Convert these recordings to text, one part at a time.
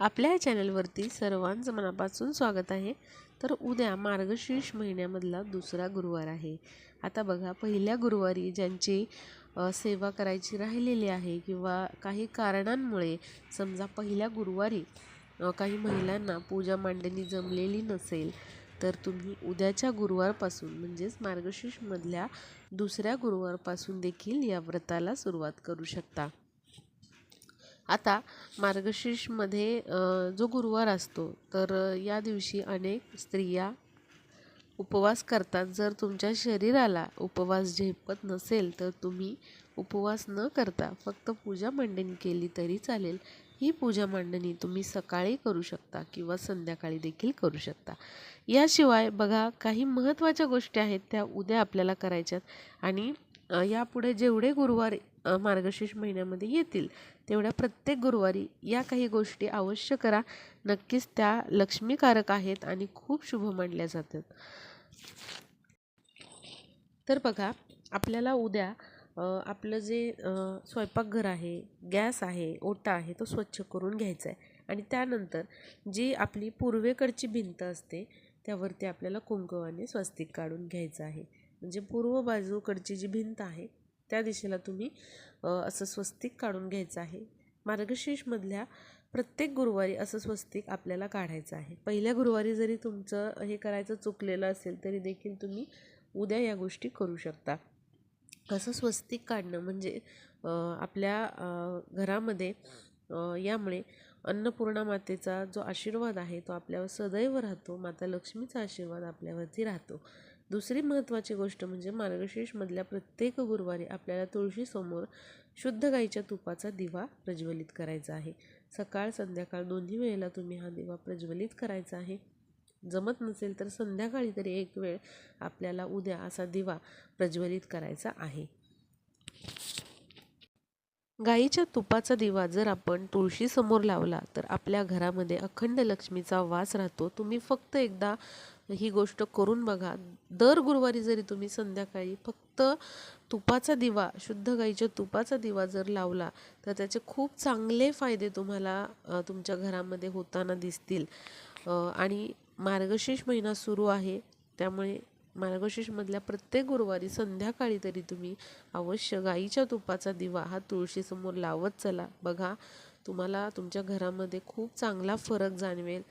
आपल्या या चॅनलवरती सर्वांचं मनापासून स्वागत आहे. तर उद्या मार्गशीर्ष महिन्यामधला दुसरा गुरुवार आहे. आता बघा पहिल्या गुरुवारी ज्यांची सेवा करायची राहिलेली आहे किंवा काही कारणांमुळे समजा पहिल्या गुरुवारी काही महिलांना पूजा मांडणी जमलेली नसेल तर तुम्ही उद्याच्या गुरुवारपासून म्हणजेच मार्गशीर्षमधल्या दुसऱ्या गुरुवारपासून देखील या व्रताला सुरुवात करू शकता. आता मार्गशीर्षमध्ये जो गुरुवार असतो तर या दिवशी अनेक स्त्रिया उपवास करतात. जर तुमच्या शरीराला उपवास झेपत नसेल तर तुम्ही उपवास न करता फक्त पूजा मांडणी केली तरी चालेल. ही पूजा मांडणी तुम्ही सकाळी करू शकता किंवा संध्याकाळी देखील करू शकता. याशिवाय बघा काही महत्त्वाच्या गोष्टी आहेत त्या उद्या आपल्याला करायच्यात. आणि यापुढे जेवढे गुरुवार मार्गशीर्ष महिन्यामध्ये येतील. तेवढ्या प्रत्येक गुरुवारी या काही गोष्टी अवश्य करा. नक्कीच त्या लक्ष्मीकारक आहेत आणि खूप शुभ मानल्या जातात. तर बघा आपल्याला उद्या आपलं जे स्वयंपाकघर आहे गॅस आहे ओटा आहे तो स्वच्छ करून घ्यायचा आहे. आणि त्यानंतर जी आपली पूर्वेकडची भिंत असते त्यावरती आपल्याला कुंकवाने स्वस्तिक काढून घ्यायचं आहे. म्हणजे पूर्व बाजूकडची जी भिंत आहे त्या दिशेला तुम्ही असं स्वस्तिक काढून घ्यायचं आहे. मार्गशीर्षमधल्या प्रत्येक गुरुवारी असं स्वस्तिक आपल्याला काढायचं आहे. पहिल्या गुरुवारी जरी तुमचं हे करायचं चुकलेलं असेल तरी देखील तुम्ही उद्या या गोष्टी करू शकता. असं स्वस्तिक काढणं म्हणजे आपल्या घरामध्ये यामुळे अन्नपूर्णा मातेचा जो आशीर्वाद आहे तो आपल्यावर सदैव राहतो. माता लक्ष्मीचा आशीर्वाद आपल्यावरती राहतो. दुसरी महत्त्वाची गोष्ट म्हणजे मार्गशीर्षमधल्या प्रत्येक गुरुवारी आपल्याला तुळशीसमोर शुद्ध गाईच्या तुपाचा दिवा प्रज्वलित करायचा आहे. सकाळ संध्याकाळ दोन्ही वेळेला तुम्ही हा दिवा प्रज्वलित करायचा आहे. जमत नसेल तर संध्याकाळी तरी एक वेळ आपल्याला उद्या असा दिवा प्रज्वलित करायचा आहे. गाईच्या तुपाचा दिवा जर आपण तुळशीसमोर लावला तर आपल्या घरामध्ये अखंड लक्ष्मीचा वास राहतो. तुम्ही फक्त एकदा ही गोष्ट करून बघा. दर गुरुवारी जरी तुम्ही संध्याकाळी फक्त तुपाचा दिवा शुद्ध गाईच्या तुपाचा दिवा जर लावला तर त्याचे खूप चांगले फायदे तुम्हाला तुमच्या घरामध्ये होताना दिसतील. आणि मार्गशीर्ष महिना सुरू आहे त्यामुळे मार्गशीर्षमधल्या प्रत्येक गुरुवारी संध्याकाळी तरी तुम्ही अवश्य गाईच्या तुपाचा दिवा हा तुळशीसमोर लावत चला. बघा तुम्हाला तुमच्या घरामध्ये खूप चांगला फरक जाणवेल.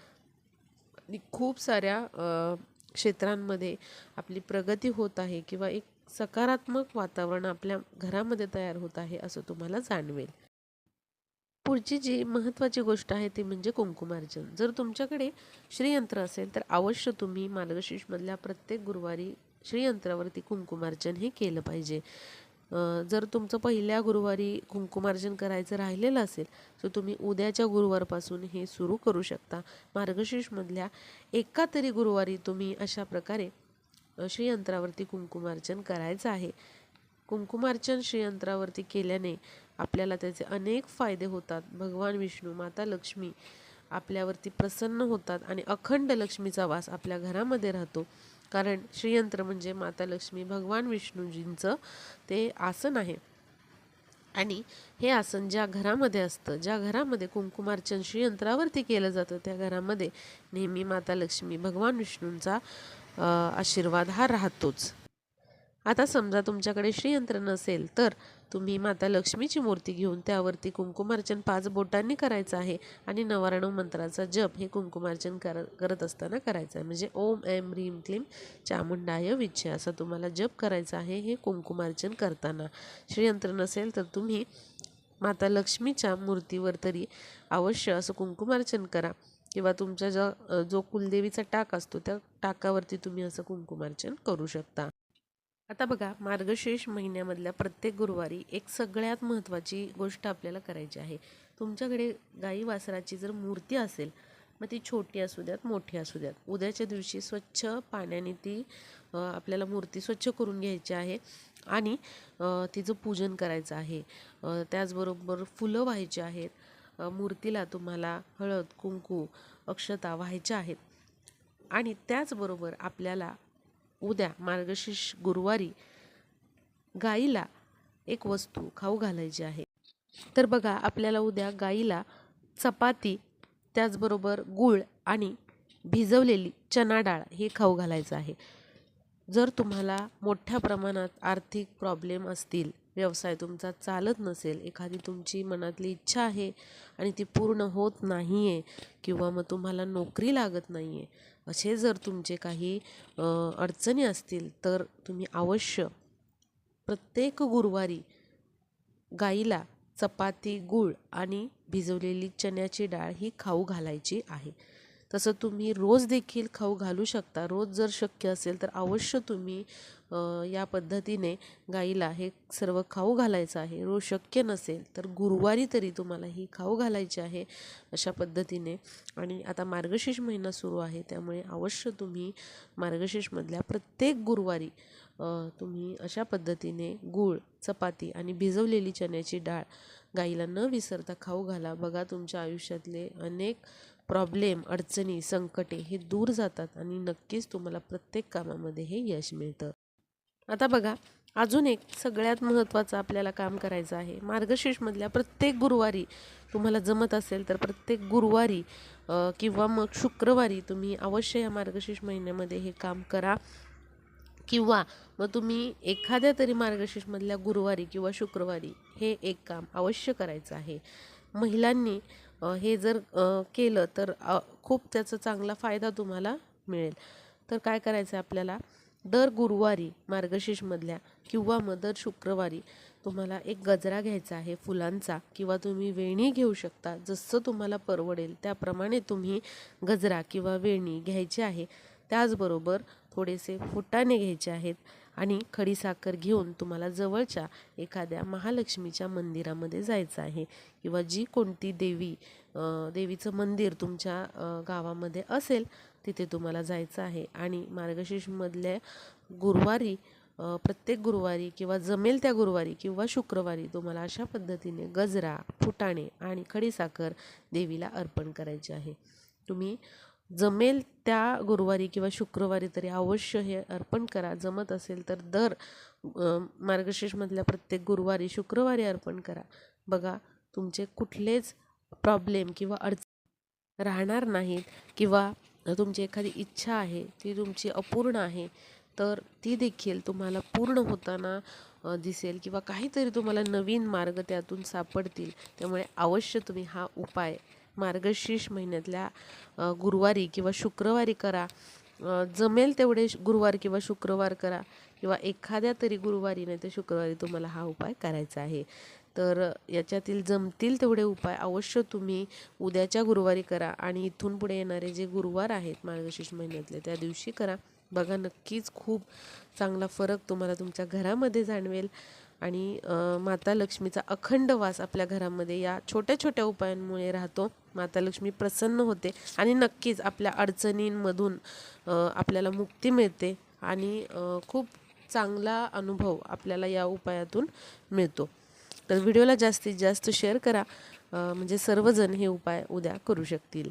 खूप साऱ्या क्षेत्रांमध्ये आपली प्रगती होत आहे किंवा एक सकारात्मक वातावरण आपल्या घरामध्ये तयार होत आहे असं तुम्हाला जाणवेल. पुढची जी महत्त्वाची गोष्ट आहे ती म्हणजे कुंकुमार्जन. जर तुमच्याकडे श्रीयंत्र असेल तर अवश्य तुम्ही मार्गशीर्षमधल्या प्रत्येक गुरुवारी श्रीयंत्रावरती कुंकुमार्जन हे केलं पाहिजे. जर तुमचं पहिल्या गुरुवारी कुंकुमार्जन करायचं राहिलेलं असेल तर तुम्ही उद्याच्या गुरुवारपासून हे सुरू करू शकता. मार्गशीर्षमधल्या एका तरी गुरुवारी तुम्ही अशा प्रकारे श्रीयंत्रावरती कुंकुमार्चन करायचं आहे. कुंकुमार्चन श्रीयंत्रावरती केल्याने आपल्याला त्याचे अनेक फायदे होतात. भगवान विष्णू माता लक्ष्मी आपल्यावरती प्रसन्न होतात आणि अखंड लक्ष्मीचा वास आपल्या घरामध्ये राहतो. कारण श्रीयंत्र म्हणजे माता लक्ष्मी भगवान विष्णूजींचं ते आसन आहे. आणि हे आसन ज्या घरामध्ये असतं ज्या घरामध्ये कुंकुमार्चन श्रीयंत्रावरती केलं जातं त्या घरामध्ये नेहमी माता लक्ष्मी भगवान विष्णूंचा आशीर्वाद हा राहतोच. आता समजा तुमच्याकडे श्रीयंत्र नसेल तर तुम्ही माता लक्ष्मीची मूर्ती घेऊन त्यावरती कुंकुमार्चन पाच बोटांनी करायचं आहे आणि नवारणव मंत्राचा जप हे कुंकुमार्चन कर करत असताना करायचं आहे. म्हणजे ओम ऐम ह्रीम क्लीम चामुंडाय विच्छे असा तुम्हाला जप करायचा आहे हे कुंकुमार्चन करताना. श्रीयंत्र नसेल तर तुम्ही माता लक्ष्मीच्या मूर्तीवर तरी अवश्य असं कुंकुमार्चन करा. किंवा तुमच्या जो जो कुलदेवीचा टाक असतो त्या टाकावरती तुम्ही असं कुंकुमार्चन करू शकता. आता बघा मार्गशीर्ष महिन्यामधल्या प्रत्येक गुरुवारी एक सगळ्यात महत्त्वाची गोष्ट आपल्याला करायची आहे. तुमच्याकडे गाई वासराची जर मूर्ती असेल मग ती छोटी असू द्यात मोठी असू द्यात. उद्याच्या दिवशी स्वच्छ पाण्याने ती आपल्याला मूर्ती स्वच्छ करून घ्यायची आहे आणि तिचं पूजन करायचं आहे. त्याचबरोबर फुलं व्हायची आहेत. मूर्तीला तुम्हाला हळद कुंकू अक्षता व्हायच्या आहेत. आणि त्याचबरोबर आपल्याला उद्या मार्गशीर्ष गुरुवारी गाईला एक वस्तू खाऊ घालायची आहे. तर बघा आपल्याला उद्या गाईला चपाती त्याचबरोबर गूळ आणि भिजवलेली चना डाळ हे खाऊ घालायचं आहे. जर तुम्हाला मोठ्या प्रमाणात आर्थिक प्रॉब्लेम असतील व्यवसाय तुमचा चालत नसेल एखादी तुमची मनातली इच्छा आहे आणि ती पूर्ण होत नाही आहे किंवा मग तुम्हाला नोकरी लागत नाही आहे असे जर तुमचे काही अडचणी असतील तर तुम्ही अवश्य प्रत्येक गुरुवारी गाईला चपाती गूळ आणि भिजवलेली चण्याची डाळ ही खाऊ घालायची आहे. तसं तुम्ही रोज देखील खाऊ घालू शकता. रोज जर शक्य असेल तर अवश्य तुम्ही या पद्धतीने गाईला हे सर्व खाऊ घालायचं आहे. रोज शक्य नसेल तर गुरुवारी तरी तुम्हाला ही खाऊ घालायची आहे अशा पद्धतीने. आणि आता मार्गशीर्ष महिना सुरू आहे त्यामुळे अवश्य तुम्ही मार्गशीर्षमधल्या प्रत्येक गुरुवारी तुम्ही अशा पद्धतीने गूळ चपाती आणि भिजवलेली चण्याची डाळ गाईला न विसरता खाऊ घाला. बघा तुमच्या आयुष्यातले अनेक प्रॉब्लेम अडचणी संकटे हे दूर जातात आणि नक्कीच तुम्हाला प्रत्येक कामामध्ये हे यश मिळतं. आता बघा अजून एक सगळ्यात महत्त्वाचं आपल्याला काम करायचं आहे. मार्गशीर्षमधल्या प्रत्येक गुरुवारी तुम्हाला जमत असेल तर प्रत्येक गुरुवारी किंवा मग शुक्रवारी तुम्ही अवश्य या मार्गशीर्ष महिन्यामध्ये हे काम करा. किंवा मग तुम्ही एखाद्या तरी मार्गशीर्षमधल्या गुरुवारी किंवा शुक्रवारी हे एक काम अवश्य करायचं आहे. महिलांनी हे जर केलं तर खूप त्याचा चांगला फायदा तुम्हाला मिळेल. तर काय करायचं आहे आपल्याला? दर गुरुवारी मार्गशीर्षमधल्या किंवा मग दर शुक्रवारी तुम्हाला एक गजरा घ्यायचा आहे फुलांचा किंवा तुम्ही वेणी घेऊ शकता जसं तुम्हाला परवडेल त्याप्रमाणे तुम्ही गजरा किंवा वेणी घ्यायची आहे. त्याचबरोबर थोडेसे फुटाणे घ्यायचे आहेत. आणि खडीसाखर घेऊन तुम्हाला जवळच्या एखाद्या महालक्ष्मीच्या मंदिरामध्ये जायचं आहे. किंवा जी कोणती देवी देवीचं मंदिर तुमच्या गावामध्ये असेल तिथे तुम्हाला जायचं आहे. आणि मार्गशीर्षमधल्या गुरुवारी प्रत्येक गुरुवारी किंवा जमेल त्या गुरुवारी किंवा शुक्रवारी तुम्हाला अशा पद्धतीने गजरा फुटाणे आणि खडीसाखर देवीला अर्पण करायचे आहे. तुम्ही जमेल त्या गुरुवारी किंवा शुक्रवारी तरी अवश्य हे अर्पण करा. जमत असेल तर दर मार्गशीर्षमधल्या प्रत्येक गुरुवारी शुक्रवारी अर्पण करा. बघा तुमचे कुठलेच प्रॉब्लेम किंवा अडचण राहणार नाहीत किंवा तुमची एखादी इच्छा आहे ती तुमची अपूर्ण आहे तर ती देखील तुम्हाला पूर्ण होताना दिसेल किंवा काहीतरी तुम्हाला नवीन मार्ग त्यातून सापडतील. त्यामुळे अवश्य तुम्ही हा उपाय मार्गशीर्ष महिन्यातल्या गुरुवारी किंवा शुक्रवारी करा. जमेल तेवढे श- गुरुवार किंवा शुक्रवार करा किंवा एखाद्या तरी गुरुवारी नाही तर शुक्रवारी तुम्हाला हा उपाय करायचा आहे. तर याच्यातील जमतील तेवढे उपाय अवश्य तुम्ही उद्याच्या गुरुवारी करा आणि इथून पुढे येणारे जे गुरुवार आहेत मार्गशीर्ष महिन्यातले त्या दिवशी करा. बघा नक्कीच खूप चांगला फरक तुम्हाला तुमच्या घरामध्ये जाणवेल. आणि माता लक्ष्मीचा अखंड वास आपल्या घरामध्ये या छोट्या छोट्या उपायांमुळे राहतो. माता लक्ष्मी प्रसन्न होते आणि नक्कीच आपल्या अडचणींमधून आपल्याला मुक्ती मिळते आणि खूप चांगला अनुभव आपल्याला या उपायातून मिळतो. तर व्हिडिओला जास्तीत जास्त शेअर करा. म्हणजे सर्वजण हे उपाय उद्या करू शकतील.